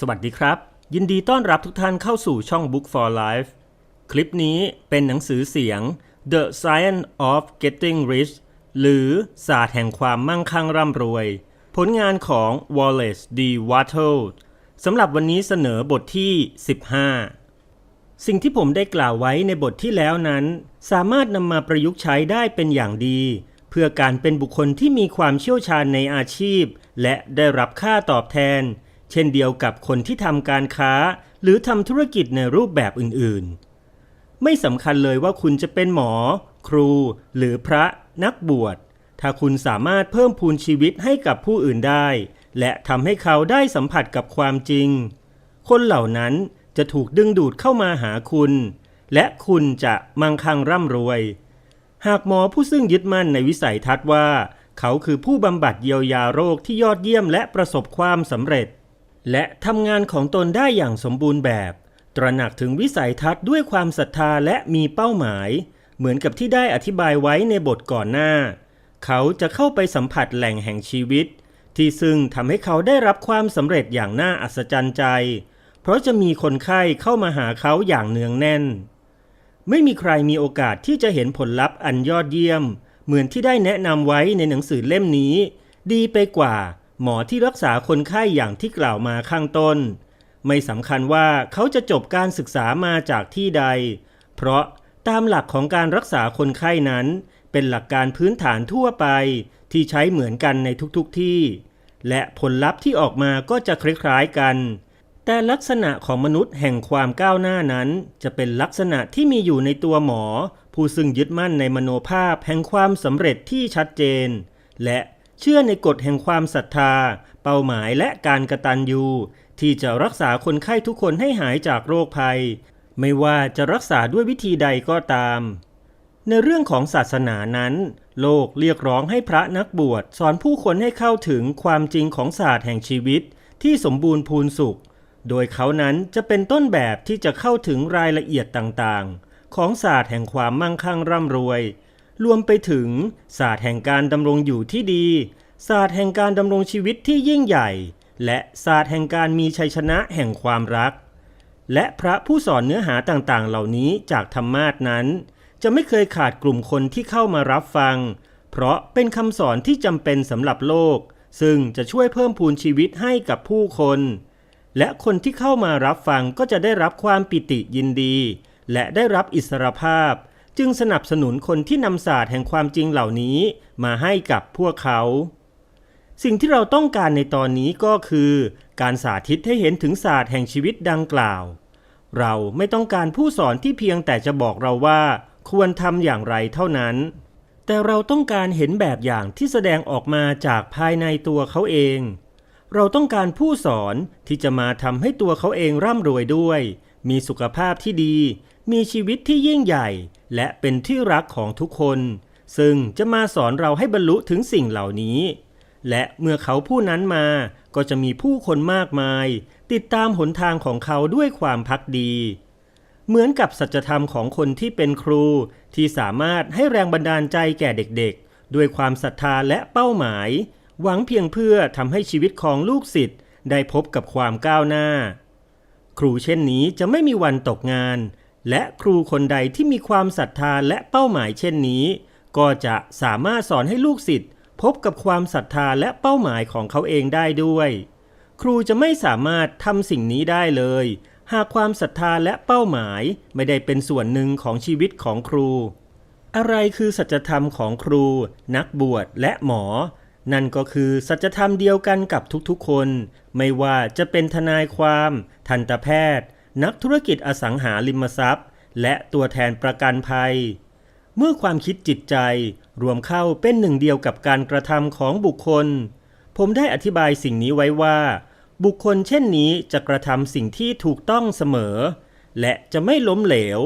สวัสดีครับ ยินดีต้อนรับทุกท่านเข้าสู่ช่อง Book for Life คลิปนี้เป็นหนังสือเสียง The Science of Getting Rich หรือศาสตร์แห่งความมั่งคั่งร่ำรวย ผลงานของ Wallace D. Wattle สำหรับวันนี้เสนอบทที่ 15 สิ่งที่ผมได้กล่าวไว้ในบทที่แล้วนั้น สามารถนำมาประยุกต์ใช้ได้เป็นอย่างดี เพื่อการเป็นบุคคลที่มีความเชี่ยวชาญในอาชีพ และได้รับค่าตอบแทน เช่นเดียวกับคนที่ทำการค้า หรือทำธุรกิจในรูปแบบอื่นๆ ไม่สำคัญเลยว่าคุณจะเป็นหมอ ครู หรือพระนักบวช ถ้าคุณสามารถเพิ่มพูนชีวิตให้กับผู้อื่นได้ และทำให้เขาได้สัมผัสกับความจริง คนเหล่านั้นจะถูกดึงดูดเข้ามาหาคุณ และคุณจะมั่งคั่งร่ำรวย หากหมอผู้ซึ่งยึดมั่นในวิสัยทัศน์ว่า เขาคือผู้บำบัดเยียวยาโรคที่ยอดเยี่ยมและประสบความสำเร็จ และทำงานของตนได้อย่างสมบูรณ์แบบ ตระหนักถึงวิสัยทัศน์ด้วยความศรัทธาและมีเป้าหมาย เหมือนกับที่ได้อธิบายไว้ในบทก่อนหน้า เขาจะเข้าไปสัมผัสแหล่งแห่งชีวิต ที่ซึ่งทำให้เขาได้รับความสำเร็จอย่างน่าอัศจรรย์ใจ เพราะจะมีคนไข้เข้ามาหาเขาอย่างเนืองแน่น ไม่มีใครมีโอกาสที่จะเห็นผลลัพธ์อันยอดเยี่ยม เหมือนที่ได้แนะนำไว้ในหนังสือเล่มนี้ ดีไปกว่า หมอที่รักษาคนไข้อย่างที่กล่าวมาข้างต้น ไม่สำคัญว่าเขาจะจบการศึกษามาจากที่ใด เพราะตามหลักของการรักษาคนไข้นั้น เป็นหลักการพื้นฐานทั่วไปที่ใช้เหมือนกันในทุกๆทที่ และผลลัพธ์ที่ออกมาก็จะคล้ายๆกัน แต่ลักษณะของมนุษย์แห่งความก้าวหน้านั้น จะเป็นลักษณะที่มีอยู่ในตัวหมอ ผู้ซึ่งยึดมั่นในมโนภาพแห่งความสำเร็จที่ชัดเจน และ เชื่อในกฎแห่งความศรัทธา เป้าหมายและการกระตันยูที่จะรักษาคนไข้ทุกคนให้หายจากโรคภัย ไม่ว่าจะรักษาด้วยวิธีใดก็ตาม ในเรื่องของศาสนานั้น โลกเรียกร้องให้พระนักบวชสอนผู้คนให้เข้าถึงความจริงของศาสตร์แห่งชีวิต ที่สมบูรณ์พูนสุข โดยเขานั้นจะเป็นต้นแบบที่จะเข้าถึงรายละเอียดต่างๆ ของศาสตร์แห่งความมั่งคั่งร่ำรวย รวมไปถึงศาสตร์แห่งการดำรงอยู่ที่ดี ศาสตร์แห่งการดำรงชีวิตที่ยิ่งใหญ่ และศาสตร์แห่งการมีชัยชนะแห่งความรัก และพระผู้สอนเนื้อหาต่างๆ เหล่านี้จากธรรมาสนั้น จะไม่เคยขาดกลุ่มคนที่เข้ามารับฟัง เพราะเป็นคำสอนที่จำเป็นสำหรับโลก ซึ่งจะช่วยเพิ่มพูนชีวิตให้กับผู้คน และคนที่เข้ามารับฟังก็จะได้รับความปิติยินดี และได้รับอิสรภาพ จึงสนับสนุนคนที่นำศาสตร์แห่งความจริงเหล่านี้มาให้กับพวกเขา สิ่งที่เราต้องการในตอนนี้ก็คือ การสาธิตให้เห็นถึงศาสตร์แห่งชีวิตดังกล่าว เราไม่ต้องการผู้สอนที่เพียงแต่จะบอกเราว่า ควรทำอย่างไรเท่านั้น แต่เราต้องการเห็นแบบอย่างที่แสดงออกมาจากภายในตัวเขาเอง เราต้องการผู้สอนที่จะมาทำให้ตัวเขาเองร่ำรวยด้วย มีสุขภาพที่ดี มีชีวิตที่ยิ่งใหญ่ และเป็นที่รักของทุกคน ซึ่งจะมาสอนเราให้บรรลุถึงสิ่งเหล่านี้ และเมื่อเขาผู้นั้นมาก็จะมีผู้คนมากมาย ติดตามหนทางของเขาด้วยความพักดี เหมือนกับสัจธรรมของคนที่เป็นครู ที่สามารถให้แรงบันดาลใจแก่เด็กๆ ด้วยความศรัทธาและเป้าหมาย หวังเพียงเพื่อทำให้ชีวิตของลูกศิษย์ได้พบกับความก้าวหน้า ครูเช่นนี้จะไม่มีวันตกงาน และครูคนใดที่มีความศรัทธาและเป้าหมายเช่นนี้ ก็จะสามารถสอนให้ลูกศิษย์พบกับความศรัทธาและเป้าหมายของเขาเองได้ด้วย ครูจะไม่สามารถทำสิ่งนี้ได้เลย หากความศรัทธาและเป้าหมายไม่ได้เป็นส่วนหนึ่งของชีวิตของครู อะไรคือสัจธรรมของครู นักบวชและหมอ นั่นก็คือสัจธรรมเดียวกันกับทุกๆคน ไม่ว่าจะเป็นทนายความ ทันตแพทย์ นักธุรกิจอสังหาริมทรัพย์ และตัวแทนประกันภัย เมื่อความคิดจิตใจรวมเข้าเป็นหนึ่งเดียวกับการกระทำของบุคคล ผมได้อธิบายสิ่งนี้ไว้ว่า บุคคลเช่นนี้จะกระทำสิ่งที่ถูกต้องเสมอ และจะไม่ล้มเหลว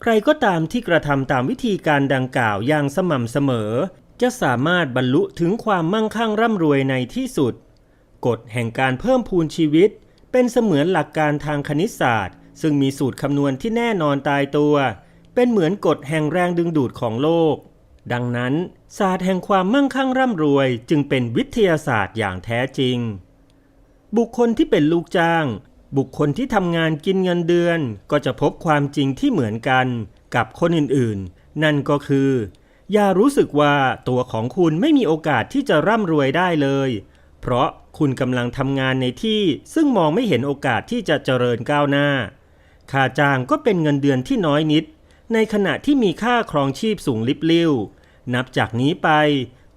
ใครก็ตามที่กระทำตามวิธีการดังกล่าวอย่างสม่ำเสมอ จะสามารถบรรลุถึงความมั่งคั่งร่ำรวยในที่สุด กฎแห่งการเพิ่มพูนชีวิต เป็นเสมือนหลักการทางคณิตศาสตร์ ซึ่งมีสูตรคำนวณที่แน่นอนตายตัว เป็นเหมือนกฎแห่งแรงดึงดูดของโลก ดังนั้น ศาสตร์แห่งความมั่งคั่งร่ำรวยจึงเป็นวิทยาศาสตร์อย่างแท้จริง บุคคลที่เป็นลูกจ้าง บุคคลที่ทำงานกินเงินเดือน ก็จะพบความจริงที่เหมือนกันกับคนอื่นๆ นั่นก็คือ อย่ารู้สึกว่าตัวของคุณไม่มีโอกาสที่จะร่ำรวยได้เลย เพราะคุณกำลังทำงานในที่ซึ่งมองไม่เห็นโอกาสที่จะเจริญก้าวหน้า ค่าจ้างก็เป็นเงินเดือนที่น้อยนิด ในขณะที่มีค่าครองชีพสูงลิบลิ่ว นับจากนี้ไป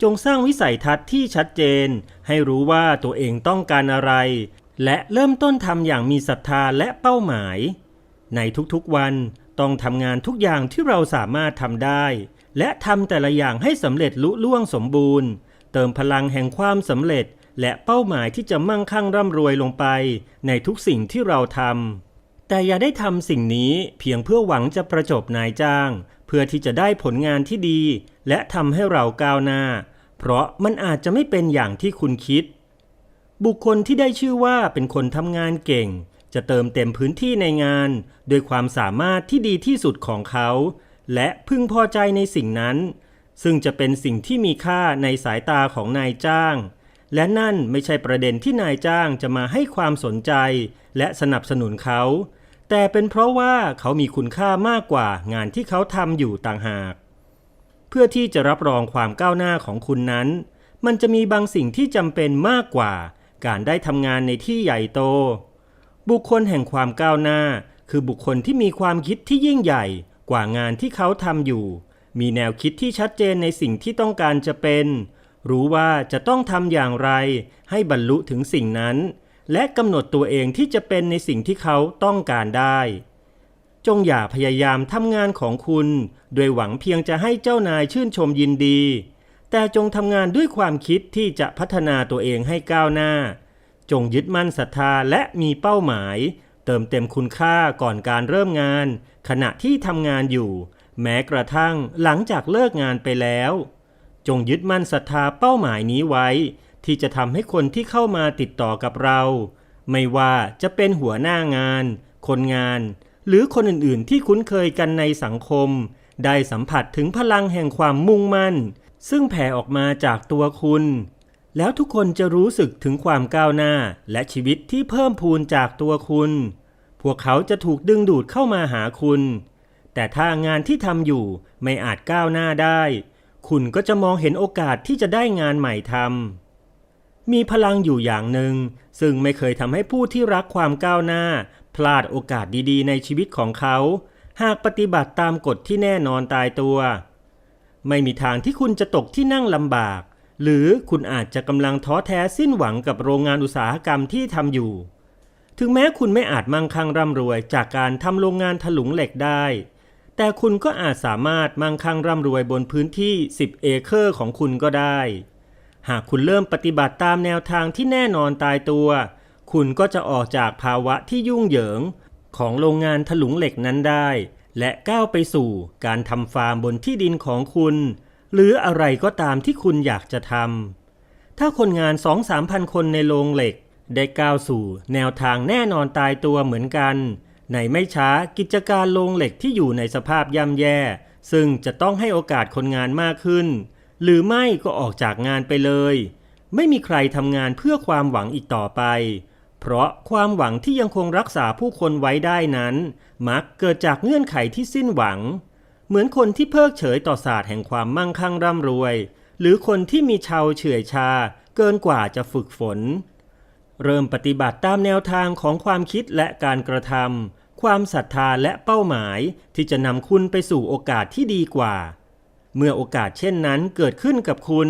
จงสร้างวิสัยทัศน์ที่ชัดเจน ให้รู้ว่าตัวเองต้องการอะไร และเริ่มต้นทำอย่างมีศรัทธาและเป้าหมาย ในทุกๆวันต้องทำงานทุกอย่างที่เราสามารถทำได้ และทำแต่ละอย่างให้สำเร็จลุล่วงสมบูรณ์ เติมพลังแห่งความสำเร็จ และเป้าหมายที่จะมั่งคั่งร่ำรวยลงไป ในทุกสิ่งที่เราทำแต่อย่าได้ทำสิ่งนี้เพียงเพื่อหวังจะประจบนายจ้าง เพื่อที่จะได้ผลงานที่ดี และทำให้เราก้าวหน้า เพราะมันอาจจะไม่เป็นอย่างที่คุณคิด บุคคลที่ได้ชื่อว่าเป็นคนทำงานเก่ง จะเติมเต็มพื้นที่ในงาน โดยความสามารถที่ดีที่สุดของเขา และพึงพอใจในสิ่งนั้น ซึ่งจะเป็นสิ่งที่มีค่าในสายตาของนายจ้าง และนั่นไม่ใช่ประเด็นที่นายจ้างจะมาให้ความสนใจ และสนับสนุนเขา แต่เป็นเพราะว่าเขามีคุณค่ามากกว่างานที่เขาทำอยู่ต่างหาก เพื่อที่จะรับรองความก้าวหน้าของคุณนั้น มันจะมีบางสิ่งที่จำเป็นมากกว่า การได้ทำงานในที่ใหญ่โต บุคคลแห่งความก้าวหน้า คือบุคคลที่มีความคิดที่ยิ่งใหญ่กว่างานที่เขาทำอยู่ มีแนวคิดที่ชัดเจนในสิ่งที่ต้องการจะเป็น รู้ว่าจะต้องทำอย่างไรให้บรรลุถึงสิ่งนั้น และกำหนดตัวเองที่จะเป็นในสิ่งที่เขาต้องการได้ จงอย่าพยายามทำงานของคุณ โดยหวังเพียงจะให้เจ้านายชื่นชมยินดี แต่จงทำงานด้วยความคิดที่จะพัฒนาตัวเองให้ก้าวหน้า จงยึดมั่นศรัทธาและมีเป้าหมาย เติมเต็มคุณค่าก่อนการเริ่มงาน ขณะที่ทำงานอยู่ แม้กระทั่งหลังจากเลิกงานไปแล้ว จงยึดมั่นศรัทธาเป้าหมายนี้ไว้ ที่จะทำให้คนที่เข้ามาติดต่อกับเรา ไม่ว่าจะเป็นหัวหน้างาน คนงาน หรือคนอื่นๆ ที่คุ้นเคยกันในสังคม ได้สัมผัสถึงพลังแห่งความมุ่งมั่น ซึ่งแผ่ออกมาจากตัวคุณ แล้วทุกคนจะรู้สึกถึงความก้าวหน้าและชีวิตที่เพิ่มพูนจากตัวคุณ พวกเขาจะถูกดึงดูดเข้ามาหาคุณ แต่ถ้างานที่ทำอยู่ไม่อาจก้าวหน้าได้ คุณก็จะมองเห็นโอกาสที่จะได้งานใหม่ทำมีพลังอยู่อย่างหนึ่ง ซึ่งไม่เคยทำให้ผู้ที่รักความก้าวหน้า พลาดโอกาสดีๆ ในชีวิตของเขา หากปฏิบัติตามกฎที่แน่นอนตายตัว ไม่มีทางที่คุณจะตกที่นั่งลำบาก หรือคุณอาจจะกำลังท้อแท้สิ้นหวังกับโรงงานอุตสาหกรรมที่ทำอยู่ ถึงแม้คุณไม่อาจมั่งคั่งร่ำรวยจากการทำโรงงานถลุงเหล็กได้ แต่คุณก็อาจสามารถมั่งคั่งร่ำรวยบนพื้นที่ 10 เอเคอร์ของคุณก็ได้ หากคุณเริ่มปฏิบัติตามแนวทางที่แน่นอนตายตัว คุณก็จะออกจากภาวะที่ยุ่งเหยิง ของโรงงานถลุงเหล็กนั้นได้ และก้าวไปสู่การทำฟาร์มบนที่ดินของคุณ หรืออะไรก็ตามที่คุณอยากจะทำถ้าคนงาน 2-3พันคนในโรงเหล็ก ได้ก้าวสู่แนวทางแน่นอนตายตัวเหมือนกัน ในไม่ช้ากิจการโรงเหล็กที่อยู่ในสภาพย่ำแย่ ซึ่งจะต้องให้โอกาสคนงานมากขึ้น หรือไม่ก็ออกจากงานไปเลย ไม่มีใครทำงานเพื่อความหวังอีกต่อไป เพราะความหวังที่ยังคงรักษาผู้คนไว้ได้นั้น มักเกิดจากเงื่อนไขที่สิ้นหวัง เหมือนคนที่เพิกเฉยต่อศาสตร์แห่งความมั่งคั่งร่ำรวย หรือคนที่มีชาวเฉื่อยชา เกินกว่าจะฝึกฝน เริ่มปฏิบัติตามแนวทางของความคิดและการกระทำ ความศรัทธาและเป้าหมายที่จะนำคุณไปสู่โอกาสที่ดีกว่า เมื่อโอกาสเช่นนั้นเกิดขึ้นกับคุณ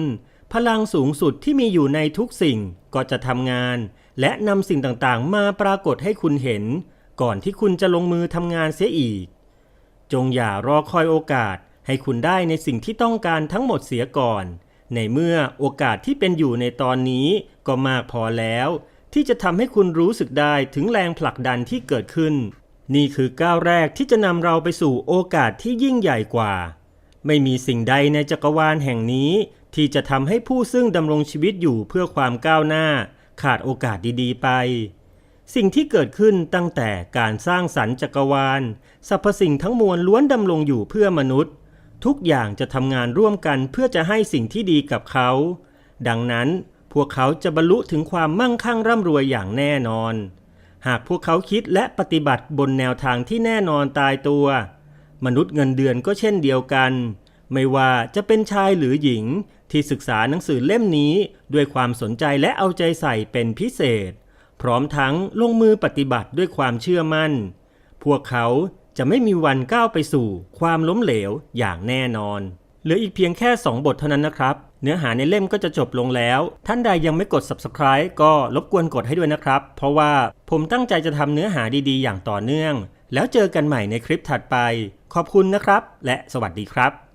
พลังสูงสุดที่มีอยู่ในทุกสิ่งก็จะทำงาน และนำสิ่งต่างๆ มาปรากฏให้คุณเห็น ก่อนที่คุณจะลงมือทำงานเสียอีก จงอย่ารอคอยโอกาสให้คุณได้ในสิ่งที่ต้องการทั้งหมดเสียก่อน ในเมื่อโอกาสที่เป็นอยู่ในตอนนี้ก็มากพอแล้ว ที่จะทำให้คุณรู้สึกได้ถึงแรงผลักดันที่เกิดขึ้น นี่คือก้าวแรกที่จะนำเราไปสู่โอกาสที่ยิ่งใหญ่กว่า ไม่มีสิ่งใดในจักรวาลแห่งนี้ ที่จะทำให้ผู้ซึ่งดำรงชีวิตอยู่เพื่อความก้าวหน้า ขาดโอกาสดีๆ ไป สิ่งที่เกิดขึ้นตั้งแต่การสร้างสรรค์จักรวาลสรรพสิ่งทั้งมวลล้วนดำรงอยู่เพื่อมนุษย์ ทุกอย่างจะทำงานร่วมกันเพื่อจะให้สิ่งที่ดีกับเขา ดังนั้นพวกเขาจะบรรลุถึงความมั่งคั่งร่ำรวยอย่างแน่นอน หากพวกเขาคิดและปฏิบัติบนแนวทางที่แน่นอนตายตัว มนุษย์เงินเดือนก็เช่นเดียวกัน ไม่ว่าจะเป็นชายหรือหญิงที่ศึกษาหนังสือเล่มนี้ด้วยความสนใจและเอาใจใส่เป็นพิเศษ พร้อมทั้งลงมือปฏิบัติด้วยความเชื่อมั่น พวกเขาจะไม่มีวันก้าวไปสู่ความล้มเหลวอย่างแน่นอน เหลืออีกเพียงแค่ 2 บทเท่านั้นนะครับ เนื้อหาในเล่มก็จะจบลงแล้ว ท่านใดยังไม่กด subscribe ก็รบกวนกดให้ด้วยนะครับ เพราะว่าผมตั้งใจจะทำเนื้อหาดีๆ อย่างต่อเนื่อง แล้วเจอกันใหม่ในคลิปถัดไป ขอบคุณนะครับ และสวัสดีครับ